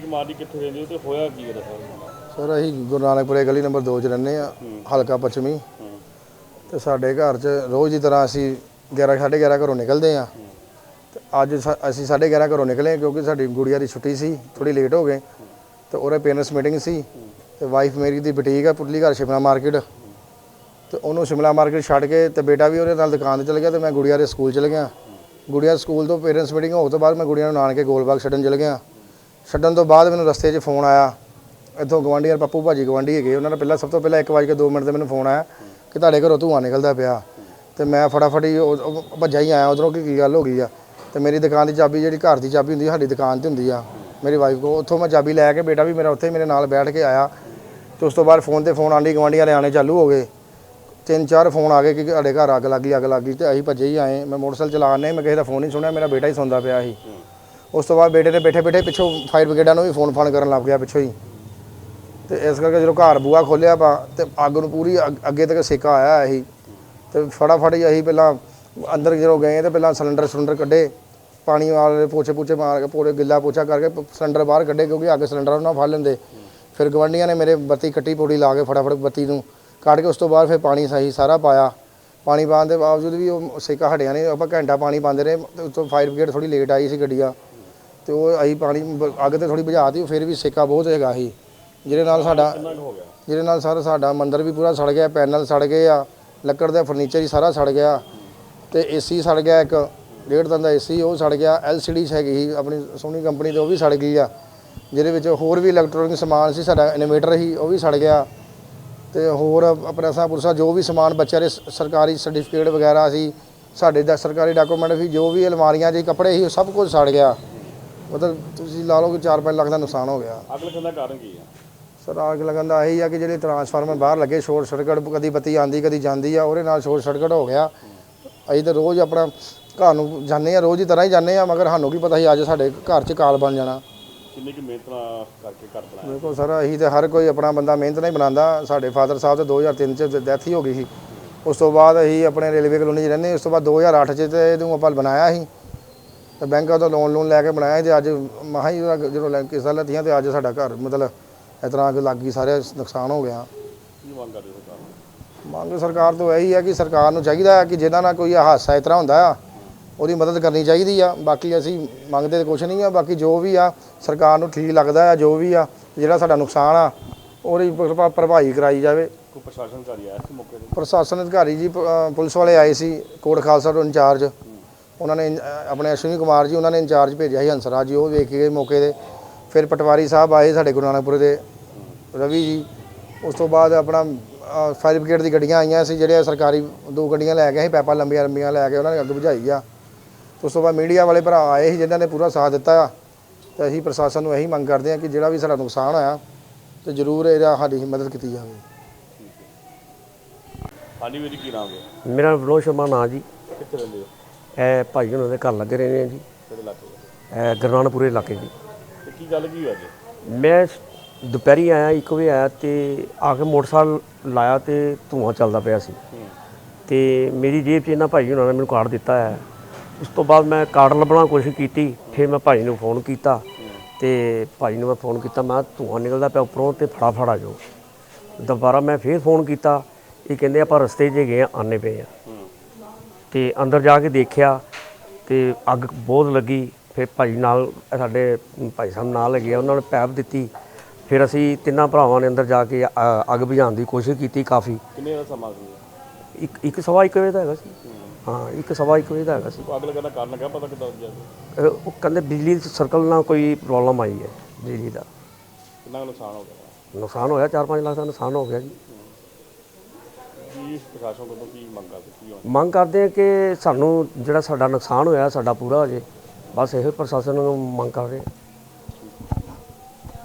ਕੁਮਾਰ ਜੀ ਕਿੱਥੇ ਰਹਿੰਦੇ ਹੋ ਤੇ ਹੋਇਆ ਕੀ ਇਹਦਾ ਸਾਰਾ ਸਰ ਅਸੀਂ ਗੁਰੂ ਨਾਨਕਪੁਰੇ ਗਲੀ ਨੰਬਰ 2 'ਚ ਰਹਿੰਦੇ ਆ ਹਲਕਾ ਪੱਛਮੀ। ਤੇ ਸਾਡੇ ਘਰ 'ਚ ਰੋਜ਼ ਦੀ ਤਰ੍ਹਾਂ ਅਸੀਂ 11 11:30 ਘਰੋਂ ਨਿਕਲਦੇ ਆ ਤੇ ਅੱਜ ਸਾ- ਅਸੀਂ 11:30 ਘਰੋਂ ਨਿਕਲੇ ਕਿਉਂਕਿ ਸਾਡੀ ਗੁੜੀਆ ਦੀ ਛੁੱਟੀ ਸੀ ਥੋੜੀ ਲੇਟ ਹੋ ਗਏ। ਤੇ ਉਹਦੇ ਪੇਰੈਂਟਸ ਮੀਟਿੰਗ ਸੀ। ਤੇ ਵਾਈਫ ਮੇਰੀ ਦੀ ਬੁਟੀਕ ਆ ਪੁੱਤਲੀ ਘਰ ਸ਼ਿਮਲਾ ਮਾਰਕੀਟ। ਤੇ ਉਹਨੂੰ ਸ਼ਿਮਲਾ ਮਾਰਕੀਟ ਛੱਡ ਕੇ ਤੇ ਬੇਟਾ ਵੀ ਉਹਦੇ ਨਾਲ ਦੁਕਾਨ ਤੇ ਚਲ ਗਿਆ ਤੇ ਮੈਂ ਗੁੜੀਆ ਦੇ ਸਕੂਲ ਚਲ ਗਿਆ। ਗੁੜੀਆ ਸਕੂਲ ਤੋਂ ਪੇਰੈਂਟਸ ਮੀਟਿੰਗ ਹੋਣ ਤੋਂ ਬਾਅਦ ਮੈਂ ਗੁੜੀਆ ਨੂੰ ਨਾਨਕੇ ਗੋਲਬਾਗ ਛੱਡਣ ਚਲ ਗਿਆ। ਛੱਡਣ ਤੋਂ ਬਾਅਦ ਮੈਨੂੰ ਰਸਤੇ 'ਚ ਫੋਨ ਆਇਆ। ਇੱਥੋਂ ਗਵਾਂਢੀ ਯਾਰ ਪੱਪੂ ਭਾਜੀ ਗਵਾਂਢੀ ਹੈਗੇ, ਉਹਨਾਂ ਦਾ ਪਹਿਲਾਂ ਸਭ ਤੋਂ ਪਹਿਲਾਂ 1:02 ਮਿੰਟ ਤੇ ਮੈਨੂੰ ਫੋਨ ਆਇਆ ਕਿ ਤੁਹਾਡੇ ਘਰੋਂ ਧੂੰਆਂ ਨਿਕਲਦਾ ਪਿਆ। ਤੇ ਮੈਂ ਫਟਾਫਟ ਹੀ ਭੱਜਾ ਹੀ ਆਇਆ, ਉਧਰੋਂ ਕਿ, ਕੀ ਗੱਲ ਹੋ ਗਈ ਆ। ਤੇ ਮੇਰੀ ਦੁਕਾਨ ਦੀ ਚਾਬੀ ਜਿਹੜੀ ਘਰ ਦੀ ਚਾਬੀ ਹੁੰਦੀ ਸਾਡੀ ਦੁਕਾਨ ਤੇ ਹੁੰਦੀ ਆ। ਮੇਰੀ ਵਾਈਫ ਕੋ ਉੱਥੋਂ ਮੈਂ ਚਾਬੀ ਲੈ ਕੇ ਬੇਟਾ ਵੀ ਮੇਰਾ ਉੱਥੇ ਮੇਰੇ ਨਾਲ ਬੈਠ ਕੇ ਆਇਆ। ਤੇ ਉਸ ਤੋਂ ਬਾਅਦ ਫੋਨ ਤੇ ਫੋਨ, ਆਂਢੀ ਗਵਾਂਢੀਆਂ ਦੇ ਆਣੇ ਚਾਲੂ ਹੋ ਗਏ। ਤਿੰਨ ਚਾਰ ਫੋਨ ਆ ਗਏ ਕਿ ਸਾਡੇ ਘਰ ਅੱਗ ਲੱਗੀ ਅੱਗ ਲੱਗੀ ਤੇ ਅਸੀਂ ਭੱਜੇ ਹੀ ਆਏ। ਮੈਂ ਮੋਟਰਸਾਈਕਲ ਚਲਾਣੇ ਮੈਂ ਕਿਸੇ ਦਾ ਫੋਨ ਨਹੀਂ ਸੁਣਿਆ, ਮੇਰਾ ਬੇਟਾ ਹੀ ਸੌਂਦਾ ਪਿਆ ਸੀ। ਉਸ ਤੋਂ ਬਾਅਦ ਬੇਟੇ ਨੇ ਬੈਠੇ ਬੈਠੇ ਪਿੱਛੋਂ ਫਾਇਰ ਬ੍ਰਿਗੇਡਾਂ ਨੂੰ ਵੀ ਫੋਨ ਫਾਨ ਕਰਨ ਲੱਗ ਗਿਆ ਪਿੱਛੋਂ ਹੀ। ਤੇ ਇਸ ਕਰਕੇ ਜਦੋਂ ਘਰ ਬੂਆ ਖੋਲਿਆ ਪਾ ਤੇ ਅੱਗ ਨੂੰ ਪੂਰੀ ਅੱਗ- ਅੱਗੇ ਤੱਕ ਸੇਕਾ ਆਇਆ ਅਸੀਂ ਤੇ ਫਟਾਫਟ ਹੀ ਅਸੀਂ ਪਹਿਲਾਂ ਅੰਦਰ ਜਦੋਂ ਗਏ ਤੇ ਪਹਿਲਾਂ ਸਿਲੰਡਰ ਸਿਲੰਡਰ ਕੱਢੇ, ਪਾਣੀ ਵਾਲੇ ਪੋਚੇ ਪੋਚੇ ਮਾਰ ਕੇ ਪੂਰੇ ਗਿੱਲਾ ਪੋਛਾ ਕਰਕੇ ਸਿਲੰਡਰ ਬਾਹਰ ਕੱਢੇ ਕਿਉਂਕਿ ਅੱਗ ਸਿਲੰਡਰ ਉਹਨਾਂ ਫੜ ਲੈਂਦੇ। ਫਿਰ ਗਵੰਡੀਆਂ ਨੇ ਮੇਰੇ ਬੱਤੀ ਕੱਟੀ ਪੌੜੀ ਲਾ ਕੇ ਫਟਾਫਟ ਬੱਤੀ ਨੂੰ ਕੱਢ ਕੇ ਉਸ ਤੋਂ ਬਾਅਦ ਫਿਰ ਪਾਣੀ ਸਹੀ ਸਾਰਾ ਪਾਇਆ। ਪਾਣੀ ਪਾਉਣ ਦੇ ਬਾਵਜੂਦ ਵੀ ਉਹ ਸੇਕਾ ਹਟਿਆ ਨਹੀਂ, ਆਪਾਂ ਘੰਟਾ ਪਾਣੀ ਪਾਉਂਦੇ ਰਹੇ, ਤੇ ਉੱਤੋਂ ਫਾਇਰ ਬ੍ਰਿਗੇਡ ਥੋੜੀ ਲੇਟ ਆਈ ਸੀ ਗੱਡੀਆਂ। ਤੇ ਉਹ ਅਸੀਂ ਪਾਣੀ ਬ- ਅੱਗ ਤੇ ਥੋੜੀ ਬੁਝਾਤੀ ਫਿਰ ਵੀ ਸੇਕਾ ਬਹੁਤ ਹੈਗਾ ਸੀ। ਜਿਹਦੇ ਨਾਲ ਸਾਡਾ ਜਿਹਦੇ ਨਾਲ ਸਾਰਾ ਸਾਡਾ ਮੰਦਿਰ ਵੀ ਪੂਰਾ ਸੜ ਗਿਆ ਪੈਨਲ ਸੜ ਗਏ ਆ ਲੱਕੜ ਦਾ ਫਰਨੀਚਰ ਹੀ ਸਾਰਾ ਸੜ ਗਿਆ। ਤੇ ਏਸੀ ਸੜ ਗਿਆ ਇੱਕ ਡੇਢ ਟਨ ਦਾ ਏਸੀ ਉਹ ਸੜ ਗਿਆ ਐਲਸੀਡੀ ਹੈਗੀ ਸੀ ਆਪਣੀ ਸੋਨੀ ਕੰਪਨੀ ਦੀ ਉਹ ਵੀ ਸੜ ਗਈ ਆ। ਜਿਹਦੇ ਵਿੱਚ ਹੋਰ ਵੀ ਇਲੈਕਟ੍ਰੋਨਿਕ ਸਮਾਨ ਸੀ ਸਾਡਾ ਇਨਵੇਟਰ ਸੀ ਉਹ ਵੀ ਸੜ ਗਿਆ। ਤੇ ਹੋਰ ਪ੍ਰੈਸਾਂ ਪੁਰਸਾ ਜੋ ਵੀ ਸਮਾਨ ਬੱਚਿਆਂ ਦੇ ਸ- ਸਰਕਾਰੀ ਸਰਟੀਫਿਕੇਟ ਵਗੈਰਾ ਸੀ ਸਾਡੇ ਦਾ ਸਰਕਾਰੀ ਡਾਕੂਮੈਂਟ ਵੀ ਜੋ ਵੀ ਅਲਮਾਰੀਆਂ 'ਚ ਕੱਪੜੇ ਸੀ ਉਹ ਸਭ ਕੁਝ ਸੜ ਗਿਆ। ਮਤਲਬ ਤੁਸੀਂ ਲਾ ਲਓ ਕਿ 4-5 ਲੱਖ ਦਾ ਨੁਕਸਾਨ ਹੋ ਗਿਆ। ਅੱਗ ਲੱਗਣ ਦਾ ਕਾਰਨ ਕੀ ਆ? ਸਰ ਅੱਗ ਲੱਗਣ ਦਾ ਇਹੀ ਆ ਕਿ ਜਿਹੜੇ ਟਰਾਂਸਫਾਰਮਰ ਬਾਹਰ ਲੱਗੇ ਸ਼ੋਰਟ ਸਰਕਟ ਕਦੀ ਬੱਤੀ ਆਂਦੀ ਕਦੀ ਜਾਂਦੀ ਆ ਉਹਦੇ ਨਾਲ ਸ਼ੋਰਟ ਸਰਕਟ ਹੋ ਗਿਆ। ਅਸੀਂ ਤਾਂ ਰੋਜ਼ ਆਪਣਾ ਘਰ ਨੂੰ ਜਾਂਦੇ ਆ ਰੋਜ਼ ਦੀ ਤਰ੍ਹਾਂ ਹੀ ਜਾਂਦੇ ਆ ਮਗਰ ਸਾਨੂੰ ਕੀ ਪਤਾ ਸੀ ਅੱਜ ਸਾਡੇ ਘਰ 'ਚ ਕਾਲ ਬਣ ਜਾਣਾ। ਕਿੰਨੀ ਕੁ ਮਿਹਨਤ ਨਾਲ ਕਰਕੇ ਘਰ ਬਣਾਇਆ? ਦੇਖੋ ਸਰ ਅਸੀਂ ਤੇ ਹਰ ਕੋਈ ਆਪਣਾ ਬੰਦਾ ਮਿਹਨਤ ਨਾਲ ਹੀ ਬਣਾਉਂਦਾ। ਸਾਡੇ ਫਾਦਰ ਸਾਹਿਬ ਤੇ 2003 ਚ ਡੈਥ ਹੀ ਹੋ ਗਈ ਸੀ। ਉਸ ਤੋਂ ਬਾਅਦ ਅਸੀਂ ਆਪਣੇ ਰੇਲਵੇ ਕਲੋਨੀ 'ਚ ਰਹਿੰਦੇ ਉਸ ਤੋਂ ਬਾਅਦ 2008 ਚ ਤੇ ਇਹਨੂੰ ਆਪਾਂ ਬਣਾਇਆ ਸੀ। ਤੇ ਬੈਂਕਾਂ ਤੋਂ ਲੋਨ ਲੋਨ ਲੈ ਕੇ ਬਣਾਇਆ ਤੇ ਅੱਜ ਮਹਾਂ ਹੀ ਉਹਦਾ ਜਦੋਂ ਲੈ ਕਿਸਾ ਲੱਤੀਆਂ ਤੇ ਅੱਜ ਸਾਡਾ ਘਰ ਮਤਲਬ ਇਸ ਤਰ੍ਹਾਂ ਅੱਗ ਲੱਗ ਗਈ ਸਾਰੇ ਨੁਕਸਾਨ ਹੋ ਗਿਆ। ਕੀ ਮੰਗ ਕਰਦੇ ਸਰਕਾਰ ਨੂੰ? ਮੰਗ ਸਰਕਾਰ ਤੋਂ ਇਹੀ ਹੈ ਕਿ ਸਰਕਾਰ ਨੂੰ ਚਾਹੀਦਾ ਹੈ ਕਿ ਜਿਹਦਾ ਨਾਲ ਕੋਈ ਹਾਦਸਾ ਇਸ ਤਰ੍ਹਾਂ ਹੁੰਦਾ ਆ ਉਹਦੀ ਮਦਦ ਕਰਨੀ ਚਾਹੀਦੀ ਆ। ਬਾਕੀ ਅਸੀਂ ਮੰਗਦੇ ਕੁਝ ਨਹੀਂ ਆ ਬਾਕੀ ਜੋ ਵੀ ਆ ਸਰਕਾਰ ਨੂੰ ਠੀਕ ਲੱਗਦਾ ਆ ਜੋ ਵੀ ਆ ਜਿਹੜਾ ਸਾਡਾ ਨੁਕਸਾਨ ਆ ਉਹਦੀ ਭਰ- ਭਰਪਾਈ ਕਰਾਈ ਜਾਵੇ। ਪ੍ਰਸ਼ਾਸਨ ਅਧਿਕਾਰੀ ਆਇਆ ਸੀ ਮੌਕੇ ਤੇ? ਪ੍ਰਸ਼ਾਸਨ ਅਧਿਕਾਰੀ ਜੀ ਪੁਲਿਸ ਵਾਲੇ ਆਏ ਸੀ ਕੋਟ ਖਾਲਸਾ ਤੋਂ ਇੰਚਾਰਜ। ਉਹਨਾਂ ਨੇ ਅ, ਆਪਣੇ ਅਸ਼ਵਨੀ ਕੁਮਾਰ ਜੀ ਉਹਨਾਂ ਨੇ ਇੰਚਾਰਜ ਭੇਜਿਆ ਸੀ ਹੰਸਰਾਜ ਜੀ ਉਹ ਵੇਖ ਕੇ ਗਏ ਮੌਕੇ ਤੇ। ਫਿਰ ਪਟਵਾਰੀ ਸਾਹਿਬ ਆਏ ਸਾਡੇ ਗੁਰੂ ਨਾਨਕਪੁਰ ਦੇ ਰਵੀ ਜੀ। ਉਸ ਤੋਂ ਬਾਅਦ ਆਪਣਾ ਅ, ਫਾਇਰ ਬ੍ਰਿਗੇਡ ਦੀ ਗੱਡੀਆਂ ਆਈਆਂ ਸੀ ਜਿਹੜੇ ਸਰਕਾਰੀ ਦੋ ਗੱਡੀਆਂ ਲੈ ਕੇ ਅਸੀਂ ਪੈਪਾਂ ਲੰਬੀਆਂ ਲੰਬੀਆਂ ਲੈ ਕੇ ਉਹਨਾਂ ਨੇ ਅੱਗ ਬੁਝਾਈ ਆ। ਉਸ ਤੋਂ ਬਾਅਦ ਮੀਡੀਆ ਵਾਲੇ ਭਰਾ ਆਏ ਸੀ ਜਿਨ੍ਹਾਂ ਨੇ ਪੂਰਾ ਸਾਥ ਦਿੱਤਾ ਆ। ਤੇ ਅਸੀਂ ਪ੍ਰਸ਼ਾਸਨ ਨੂੰ ਇਹੀ ਮੰਗ ਕਰਦੇ ਹਾਂ ਕਿ ਜਿਹੜਾ ਵੀ ਸਾਡਾ ਨੁਕਸਾਨ ਹੋਇਆ ਤੇ ਜ਼ਰੂਰ ਇਹਦਾ ਸਾਡੀ ਮਦਦ ਕੀਤੀ ਜਾਵੇ। ਹਾਂਜੀ ਵੀਰ ਜੀ ਕੀ ਨਾਮ ਹੈ? ਮੇਰਾ ਵਿਨੋਦ ਸ਼ਰਮਾ ਨਾਂ ਜੀ। ਕਿੱਥੇ ਰਹਿੰਦੇ ਹੋ? ਇਹ ਭਾਈ ਉਹਨਾਂ ਦੇ ਘਰ ਲੱਗੇ ਰਹੇ ਨੇ ਜੀ। ਕਿਹੜੇ ਇਲਾਕੇ ਦੇ? ਇਹ ਗੁਰਨਾਨਪੁਰੇ ਇਲਾਕੇ ਜੀ। ਤੇ ਕੀ ਗੱਲ ਕੀ ਹੋਈ ਅੱਜ? ਮੈਂ ਸ- ਦੁਪਹਿਰੀ ਆਇਆ ਇੱਕ ਵਜੇ ਆਇਆ ਤੇ ਆ ਕੇ ਮੋਟਰਸਾਈਕਲ ਲਾਇਆ ਤੇ ਧੂੰਆਂ ਚੱਲਦਾ ਪਿਆ ਸੀ। ਤੇ ਮੇਰੀ ਜੇਬ 'ਚ ਇਹਨਾਂ ਭਾਈ ਉਹਨਾਂ ਨੇ ਮੈਨੂੰ ਕਾਰਡ ਦਿੱਤਾ ਹੈ। ਉਸ ਤੋਂ ਬਾਅਦ ਮੈਂ ਕਾਰਡ ਲੱਭਣ ਦੀ ਕੋਸ਼ਿਸ਼ ਕੀਤੀ ਫਿਰ ਮੈਂ ਭਾਈ ਨੂੰ ਫੋਨ ਕੀਤਾ। ਤੇ ਭਾਈ ਨੂੰ ਮੈਂ ਫੋਨ ਕੀਤਾ ਮੈਂ ਕਿਹਾ ਧੂੰਆਂ ਨਿਕਲਦਾ ਪਿਆ ਉੱਪਰੋਂ ਤੇ ਫਟਾਫਟ ਆ ਜਾਓ। ਦੁਬਾਰਾ ਮੈਂ ਫਿਰ ਫੋਨ ਕੀਤਾ। ਇਹ ਕਹਿੰਦੇ ਆਪਾਂ ਰਸਤੇ 'ਚ ਗਏ ਆਨੇ ਪਏ ਆ। ਤੇ ਅੰਦਰ ਜਾ ਕੇ ਦੇਖਿਆ ਤੇ ਅੱਗ ਬਹੁਤ ਲੱਗੀ। ਫਿਰ ਭਾਈ ਨਾਲ ਸਾਡੇ ਭਾਈ ਸਾਹਿਬ ਨਾਲ ਲੱਗੇ ਉਹਨਾਂ ਨੇ ਪੈਪ ਦਿੱਤੀ। ਫਿਰ ਅਸੀਂ ਤਿੰਨਾਂ ਭਰਾਵਾਂ ਨੇ ਅੰਦਰ ਜਾ ਕੇ ਅ- ਅੱਗ ਬੁਝਾਉਣ ਦੀ ਕੋਸ਼ਿਸ਼ ਕੀਤੀ ਕਾਫੀ। ਕਿੰਨੇ ਦਾ ਸਮਾਂ ਸੀ? ਇੱਕ ਇੱਕ ਸਵਾ ਇੱਕ ਵਜੇ ਦਾ ਹੈਗਾ ਸੀ। ਹਾਂ ਇੱਕ ਸਵਾ ਇੱਕ ਵਜੇ ਦਾ ਹੈਗਾ ਸੀ। ਅੱਗ ਲੱਗਣ ਦਾ ਕਾਰਨ ਕਿਆ ਪਤਾ ਕਿੱਦਾਂ ਲੱਗਿਆ? ਅ, ਉਹ ਕਹਿੰਦੇ ਬਿਜਲੀ ਦੇ ਸਰਕਲ ਨਾਲ ਕੋਈ ਪ੍ਰੋਬਲਮ ਆਈ ਹੈ ਬਿਜਲੀ ਦਾ। ਕਿੰਨਾ ਕੁ ਨੁਕਸਾਨ ਹੋ ਗਿਆ? ਨੁਕਸਾਨ ਹੋਇਆ 4-5 ਲੱਖ ਦਾ ਨੁਕਸਾਨ ਹੋ ਗਿਆ ਜੀ। ਪ੍ਰਸ਼ਾਸਨ ਕੋਲੋਂ ਕੀ ਮੰਗ ਕਰਦੇ ਕੀ ਹੋਣਾ? ਮੰਗ ਕਰਦੇ ਆ ਕਿ ਸਾਨੂੰ ਜਿਹੜਾ ਸਾਡਾ ਨੁਕਸਾਨ ਹੋਇਆ, ਸਾਡਾ ਪੂਰਾ ਹੋ ਜੇ। ਬਸ ਇਹੋ ਪ੍ਰਸ਼ਾਸਨ ਨੂੰ ਮੰਗ ਕਰ ਰਹੇ ਹਾਂ